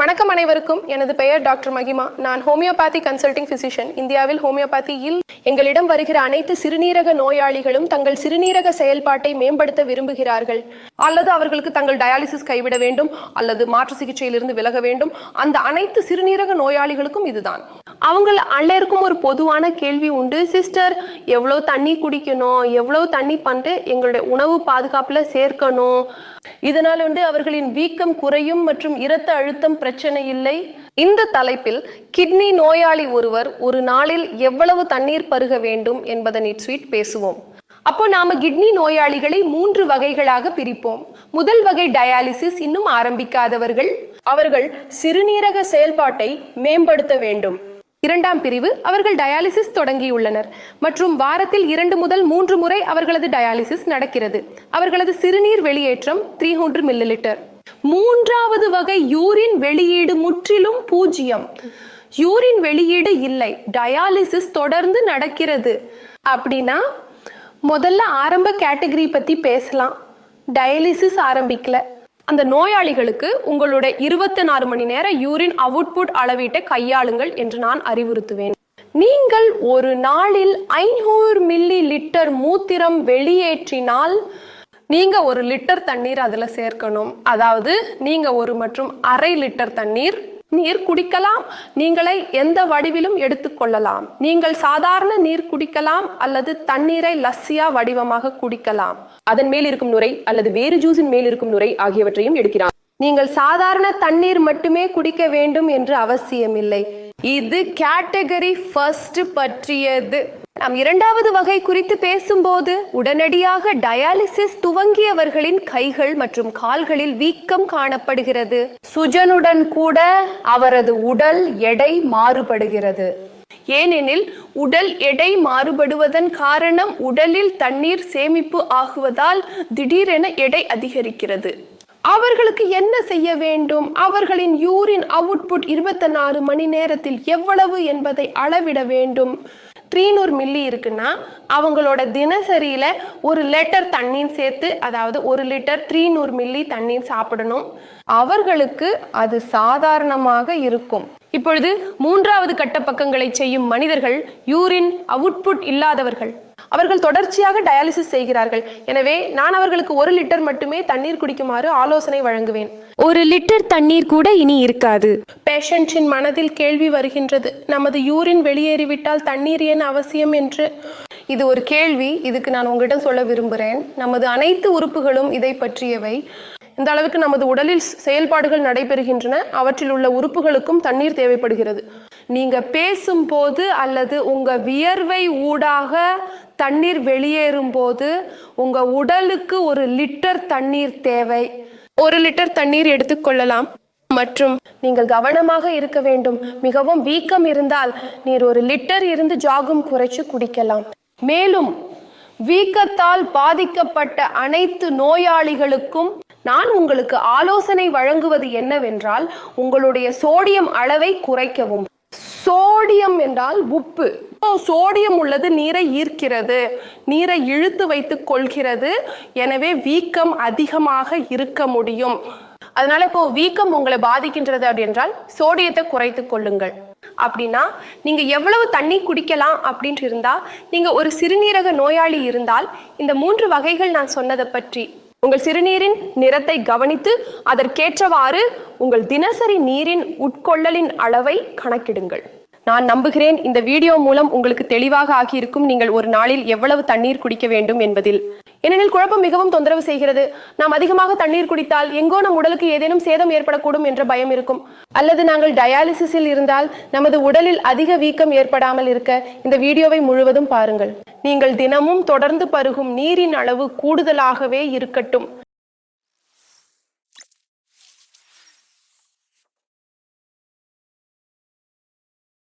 வணக்கம் அனைவருக்கும் எனது பெயர் டாக்டர் மகிமா. நான் ஹோமியோபாதி கன்சல்டிங் பிசிஷியன் இந்தியாவில் ஹோமியோபாத்தியில் எங்களிடம் வருகிற அனைத்து சிறுநீரக நோயாளிகளும் தங்கள் சிறுநீரக செயல்பாட்டை மேம்படுத்த விரும்புகிறார்கள். அல்லது அவர்களுக்கு தங்கள் டயாலிசிஸ் கைவிட வேண்டும் அல்லது மாற்று சிகிச்சையிலிருந்து விலக வேண்டும். அந்த அனைத்து சிறுநீரக நோயாளிகளுக்கும் இதுதான். அவங்க எல்லாருக்கும் ஒரு பொதுவான கேள்வி உண்டு. சிஸ்டர் எவ்வளோ தண்ணி குடிக்கணும்? எவ்வளோ தண்ணி பண்ணிட்டு எங்களுடைய உணவு பாதுகாப்பில் சேர்க்கணும்? இதனால் வந்து அவர்களின் வீக்கம் குறையும் மற்றும் இரத்த அழுத்தம் பிரச்சனை இல்லை. இந்த தலைப்பில் கிட்னி நோயாளி ஒருவர் ஒரு நாளில் எவ்வளவு தண்ணீர் பருக வேண்டும் என்பதனை ஸ்வீட் பேசுவோம். அப்போ நாம கிட்னி நோயாளிகளை மூன்று வகைகளாக பிரிப்போம். முதல் வகை டயாலிசிஸ் இன்னும் ஆரம்பிக்காதவர்கள். அவர்கள் சிறுநீரக செயல்பாட்டை மேம்படுத்த வேண்டும். இரண்டாம் பிரிவு அவர்கள் டயாலிசிஸ் தொடங்கியுள்ளனர். மற்றும் வாரத்தில் இரண்டு முதல் மூன்று முறை அவர்களது டயாலிசிஸ் நடக்கிறது. அவர்களது சிறுநீர் வெளியேற்றம் த்ரீ ஹண்ட்ரட் மில்லிலிட்டர். மூன்றாவது வகை யூரின் வெளியீடு முற்றிலும் பூஜ்ஜியம் யூரின் வெளியீடு இல்லை. டயாலிசிஸ் தொடர்ந்து நடக்கிறது. அப்படின்னா முதல்ல ஆரம்ப கேட்டகரி பத்தி பேசலாம். டயாலிசிஸ் ஆரம்பிக்கல. அந்த நோயாளிகளுக்கு உங்களுடைய இருபத்தி நாலு மணி நேர யூரின் அவுட்புட் அளவீட்டை கையாளுங்கள் என்று நான் அறிவுறுத்துவேன். நீங்கள் ஒரு நாளில் ஐநூறு மில்லி லிட்டர் மூத்திரம் வெளியேற்றினால் நீங்கள் ஒரு லிட்டர் தண்ணீர் அதில் சேர்க்கணும். அதாவது நீங்கள் ஒரு மற்றும் அரை லிட்டர் தண்ணீர் நீர் குடிக்கலாம். நீங்களை எந்த வடிவிலும் எடுத்துக்கொள்ளலாம் நீங்கள் சாதாரண நீர் குடிக்கலாம் அல்லது தண்ணீரை லஸ்ஸியா வடிவமாக குடிக்கலாம். அதன் மேல் இருக்கும் நுரை அல்லது வேறு ஜூஸின் மேல் இருக்கும் நுரை ஆகியவற்றையும் எடுக்கிறான். நீங்கள் சாதாரண தண்ணீர் மட்டுமே குடிக்க வேண்டும் என்று அவசியமில்லை. இது கேட்டகரி ஃபர்ஸ்ட் பற்றியது. நாம் இரண்டாவது வகை குறித்து பேசும்போது உடனடியாக டயாலிசிஸ் துவங்கியவர்களின் கைகள் மற்றும் கால்களில் வீக்கம் காணப்படுகிறது. சுஜனுடன் கூட அவரது உடல் எடை மாறுபடுகிறது. ஏனெனில் உடல் எடை மாறுபடுவதன் காரணம் உடலில் தண்ணீர் சேமிப்பு ஆகுவதால் திடீரென எடை அதிகரிக்கிறது. அவர்களுக்கு என்ன செய்ய வேண்டும்? அவர்களின் யூரின் அவுட்புட் இருபத்தி நாலு மணி நேரத்தில் எவ்வளவு என்பதை அளவிட வேண்டும். த்ரீநூறு மில்லி இருக்குன்னா அவங்களோட தினசரியில் ஒரு லிட்டர் தண்ணீர் சேர்த்து அதாவது ஒரு லிட்டர் த்ரீநூறு மில்லி தண்ணீர் சாப்பிடணும். அவர்களுக்கு அது சாதாரணமாக இருக்கும். இப்பொழுது மூன்றாவது கட்ட பக்கங்களை செய்யும் மனிதர்கள் யூரின் அவுட்புட் இல்லாதவர்கள். அவர்கள் தொடர்ச்சியாக டயாலிசிஸ் செய்கிறார்கள். எனவே நான் அவர்களுக்கு ஒரு லிட்டர் மட்டுமே தண்ணீர் குடிக்குமாறு ஆலோசனை வழங்குவேன். ஒரு லிட்டர் தண்ணீர் கூட இனி இருக்காது. பேஷண்ட்டின் மனதில் கேள்வி வருகின்றது. நமது யூரின் வெளியேறிவிட்டால் தண்ணீர் ஏன் அவசியம் என்று? இது ஒரு கேள்வி. இதுக்கு நான் உங்களிடம் சொல்ல விரும்புகிறேன். நமது அனைத்து உறுப்புகளும் இதை பற்றியவை. இந்த அளவுக்கு நமது உடலில் செயல்பாடுகள் நடைபெறுகின்றன. அவற்றில் உள்ள உறுப்புகளுக்கும் தண்ணீர் தேவைப்படுகிறது. நீங்க பேசும்போது அல்லது உங்க வியர்வை ஊடாக தண்ணீர் வெளியேறும் போது உங்க உடலுக்கு ஒரு லிட்டர் தண்ணீர் தேவை. ஒரு லிட்டர் தண்ணீர் எடுத்துக்கொள்ளலாம் மற்றும் நீங்கள் கவனமாக இருக்க வேண்டும். மிகவும் வீக்கம் இருந்தால் நீர் ஒரு லிட்டர் இருந்து ஜாகும் குறைச்சு குடிக்கலாம். மேலும் வீக்கத்தால் பாதிக்கப்பட்ட அனைத்து நோயாளிகளுக்கும் நான் உங்களுக்கு ஆலோசனை வழங்குவது என்னவென்றால் உங்களுடைய சோடியம் அளவை குறைக்கவும். சோடியம் என்றால் உப்பு. சோடியம் உள்ளது நீரை ஈர்க்கிறது நீரை இழுத்து வைத்துக் கொள்கிறது. எனவே வீக்கம் அதிகமாக இருக்க முடியும். அதனால இப்போ வீக்கம் உங்களை பாதிக்கின்றது அப்படின்றால் சோடியத்தை குறைத்து கொள்ளுங்கள். அப்படின்னா நீங்க எவ்வளவு தண்ணி குடிக்கலாம் அப்படின்ட்டு இருந்தா நீங்க ஒரு சிறுநீரக நோயாளி இருந்தால் இந்த மூன்று வகைகள் நான் சொன்னதை பற்றி. உங்கள் சிறுநீரின் நிறத்தை கவனித்து அதற்கேற்றவாறு உங்கள் தினசரி நீரின் உட்கொள்ளலின் அளவை கணக்கிடுங்கள். நான் நம்புகிறேன் இந்த வீடியோ மூலம் உங்களுக்கு தெளிவாக ஆகியிருக்கும் நீங்கள் ஒரு நாளில் எவ்வளவு தண்ணீர் குடிக்க வேண்டும் என்பதில். ஏனெனில் குழப்பம் மிகவும் தொந்தரவு செய்கிறது. நாம் அதிகமாக தண்ணீர் குடித்தால் எங்கோ நம் உடலுக்கு ஏதேனும் சேதம் ஏற்படக்கூடும் என்ற பயம் இருக்கும். அல்லது நாங்கள் டயாலிசிஸில் இருந்தால் நமது உடலில் அதிக வீக்கம் ஏற்படாமல் இருக்க இந்த வீடியோவை முழுவதும் பாருங்கள். நீங்கள் தினமும் தொடர்ந்து பருகும் நீரின் அளவு கூடுதலாகவே இருக்கட்டும்.